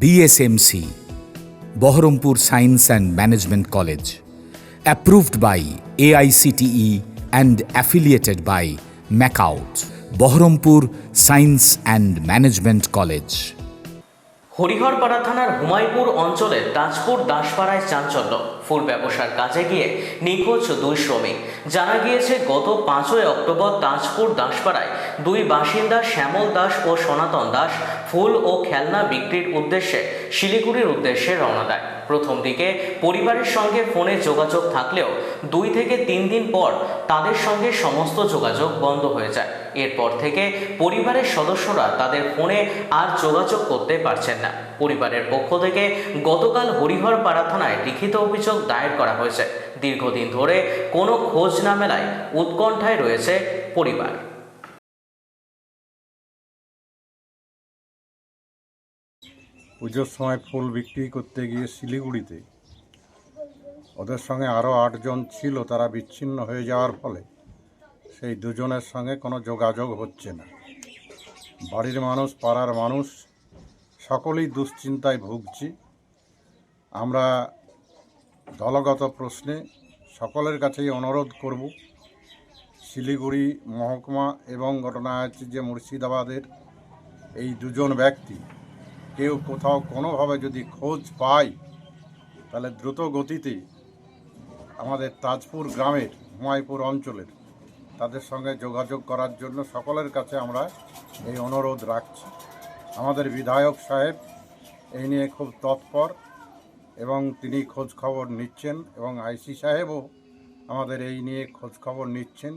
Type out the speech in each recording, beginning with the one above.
BSMC, Bohrampur Science and Management College, approved by AICTE and affiliated by MACOUT, Bohrampur Science and Management College. Hariharpara থানার হুমায়পুর অঞ্চলের তাজপুর দাসপাড়ায় চাঞ্চল্য ফুল ব্যবসার কাজে গিয়ে নিখোঁজ দুই শ্রমিক। জানা গিয়েছে, গত পাঁচই অক্টোবর তাজপুর দাসপাড়ায় দুই বাসিন্দা শ্যামল দাস ও সনাতন দাস ফুল ও খেলনা বিক্রির উদ্দেশ্যে শিলিগুড়ির উদ্দেশ্যে রওনা দেয়। প্রথম দিকে পরিবারের সঙ্গে ফোনে যোগাযোগ থাকলেও দুই থেকে তিন দিন পর তাদের সঙ্গে সমস্ত যোগাযোগ বন্ধ হয়ে যায়। এরপর থেকে পরিবারের সদস্যরা তাদের ফোনে আর যোগাযোগ করতে পারছেন না। পরিবারের পক্ষ থেকে গতকাল হরিহরপাড়া থানায় লিখিত অভিযোগ দায়ের করা হয়েছে। দীর্ঘদিন ধরে কোনো খোঁজ না মেলায় উৎকণ্ঠায় রয়েছে পরিবার। পুজোর সময় ফুল বিক্রি করতে গিয়ে শিলিগুড়িতে, ওদের সঙ্গে আরও আটজন ছিল, তারা বিচ্ছিন্ন হয়ে যাওয়ার ফলে সেই দুজনের সঙ্গে কোনো যোগাযোগ হচ্ছে না। বাড়ির মানুষ, পাড়ার মানুষ, সকলেই দুশ্চিন্তায় ভুগছি। আমরা দলগত প্রশ্নে সকলের কাছেই অনুরোধ করব, শিলিগুড়ি মহকুমা এবং ঘটনা আছে যে মুর্শিদাবাদের এই দুজন ব্যক্তি কেউ কোথাও কোনোভাবে যদি খোঁজ পায় তাহলে দ্রুত গতিতে আমাদের তাজপুর গ্রামের হুমায়পুর অঞ্চলের, তাদের সঙ্গে যোগাযোগ করার জন্য সকলের কাছে আমরা এই অনুরোধ রাখছি। আমাদের বিধায়ক সাহেব এই নিয়ে খুব তৎপর এবং তিনি খোঁজ খবর নিচ্ছেন এবং আইসি সাহেবও আমাদের এই নিয়ে খোঁজ খবর নিচ্ছেন।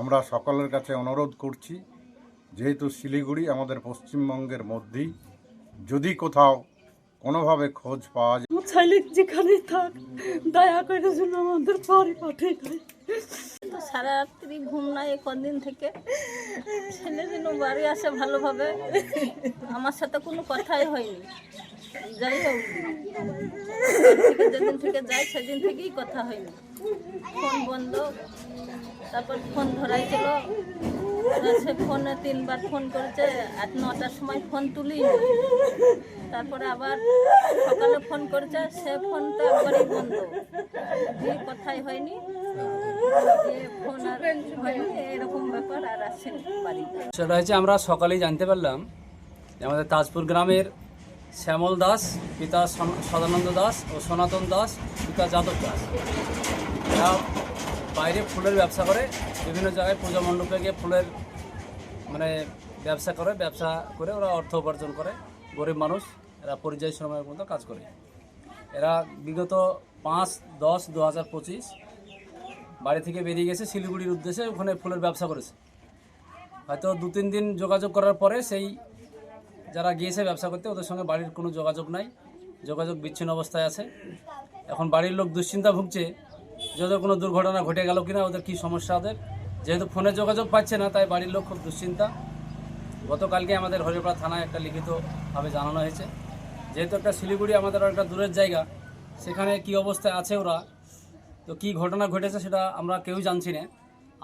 আমরা সকলের কাছে অনুরোধ করছি, যেহেতু শিলিগুড়ি আমাদের পশ্চিমবঙ্গের মধ্যেই যদি কোথাও কোনোভাবে খোঁজ পাওয়া যায় আমার ছেলে যেখানে থাক দয়া করে যেন আমাদের বাড়ি পাঠিয়ে দেয়। তো সারা রাত্রি ঘুম নাই কদিন থেকে। ছেলে যেন বাড়ি আসে ভালোভাবে। আমার সাথে কোনো কথাই হয়নি। যাই হোক যেদিন থেকে যাই সেদিন থেকেই কথা হয়নি। ফোন বন্ধ তারপর ফোন ধরাই ধরাইছিল। সে ফোনে তিনবার ফোন করেছে আট নটার সময় ফোন তুলি তারপরে আবার সকালে ফোন করেছে, সে ফোনটা একবারই বন্ধ। দিয়ে কথাই হয়নি। ফোন হয়নি, এরকম ব্যাপার সেটা হচ্ছে আমরা সকালেই জানতে পারলাম আমাদের তাজপুর গ্রামের শ্যামল দাস, পিতা সদানন্দ দাস ও সনাতন দাস, পিতা যাদব দাস। বাইরে ফুলের ব্যবসা করে, বিভিন্ন জায়গায় পূজা মণ্ডপে গিয়ে ফুলের মানে ব্যবসা করে ব্যবসা করে ওরা অর্থ উপার্জন করে। গরিব মানুষ, এরা পরিযায়ী শ্রমের মতো কাজ করে। এরা বিগত পাঁচ, দশ দু হাজার পঁচিশ বাড়ি থেকে বেরিয়ে গেছে শিলিগুড়ির উদ্দেশ্যে, ওখানে ফুলের ব্যবসা করেছে। হয়তো দু, তিন দিন যোগাযোগ করার পরে সেই যারা গিয়েছে ব্যবসা করতে, ওদের সঙ্গে বাড়ির কোনো যোগাযোগ নাই। যোগাযোগ বিচ্ছিন্ন অবস্থায় আছে। এখন বাড়ির লোক দুশ্চিন্তা ভুগছে। যে ওদের কোনো দুর্ঘটনা ঘটে গেল কিনা, ওদের কী সমস্যা ওদের? যেহেতু ফোনে যোগাযোগ পাচ্ছে না, তাই বাড়ির লোক খুব দুশ্চিন্তা। গতকালকে আমাদের হরিপাড়া থানায় একটা লিখিতভাবে জানানো হয়েছে। যেহেতু একটা শিলিগুড়ি আমাদের একটা দূরের জায়গা, সেখানে কি অবস্থায় আছে ওরা, তো কি ঘটনা ঘটেছে সেটা আমরা কেউই জানছি না।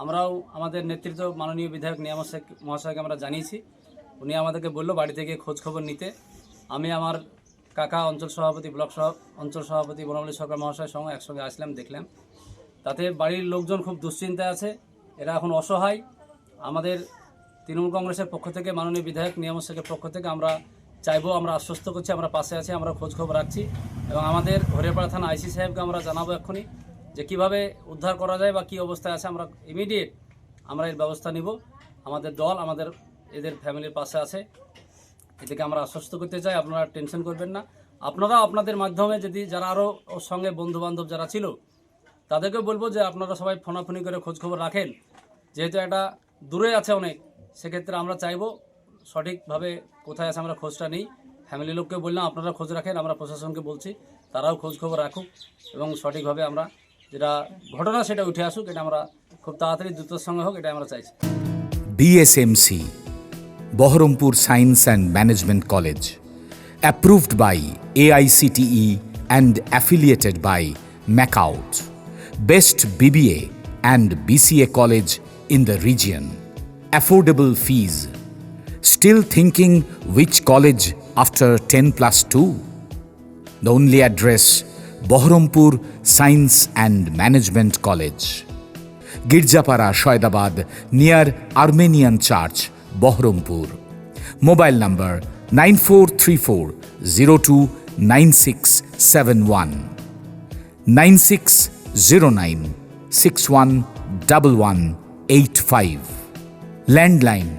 আমরাও আমাদের নেতৃত্ব মাননীয় বিধায়ক নিয়ামত শেখ মহাশয়কে আমরা জানিয়েছি। উনি আমাদেরকে বলল বাড়ি থেকে খোঁজ খবর নিতে। আমি আমার কাকা অঞ্চল সভাপতি, ব্লক সহ অঞ্চল সভাপতি বনমালী সরকার মহাশয়ের সঙ্গে একসঙ্গে আসলাম, দেখলাম। তাতে বাড়ির লোকজন খুব দুশ্চিন্তায় আছে। এরা এখন অসহায়। আমাদের তৃণমূল কংগ্রেসের পক্ষ থেকে মাননীয় বিধায়ক নিয়ামত শেখের পক্ষ থেকে আমরা চাইব, আমরা আশ্বস্ত করছি, আমরা পাশে আছি, আমরা খোঁজখবর রাখছি এবং আমাদের হরিয়াপাড়া থানা আইসি সাহেবকে আমরা জানাব এক্ষুনি যে কীভাবে উদ্ধার করা যায় বা কী অবস্থায় আছে। আমরা ইমিডিয়েট আমরা এর ব্যবস্থা নিব। আমাদের দল, আমাদের এদের ফ্যামিলির পাশে আছে। এদিকে আমরা আশ্বস্ত করতে চাই, আপনারা টেনশন করবেন না। আপনারা আপনাদের মাধ্যমে যদি যারা আরও সঙ্গে বন্ধু বান্ধব যারা ছিল তাদেরকে বলব যে আপনারা সবাই ফোনাফোনি করে খোঁজ খবর রাখেন। যেহেতু একটা দূরে আছে অনেক সেক্ষেত্রে আমরা চাইব সঠিকভাবে কোথায় আছে আমরা খোঁজটা নিই। ফ্যামিলি লোককে বললাম আপনারা খোঁজ রাখেন আমরা প্রশাসনকে বলছি তারাও খোঁজ খবর রাখুক এবং সঠিকভাবে আমরা যেটা ঘটনা সেটা উঠে আসুক এটা আমরা খুব তাড়াতাড়ি দ্রুতর সঙ্গে হোক এটা আমরা চাইছি। BSMC, Baharampur science and management college approved by AICTE and affiliated by MACOUT, best BBA and BCA college in the region, affordable fees. Still thinking which college after 10 plus 2. The only address Bohrampur Science and Management College. Girjapara, Shoydabad, near Armenian Church, Bohrampur. Mobile number 9434 0961-11-85. Landline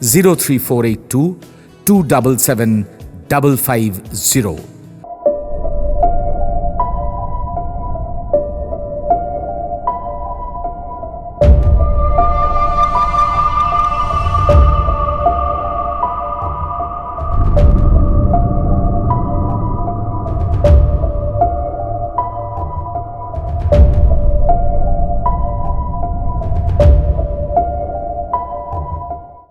03482 277 550.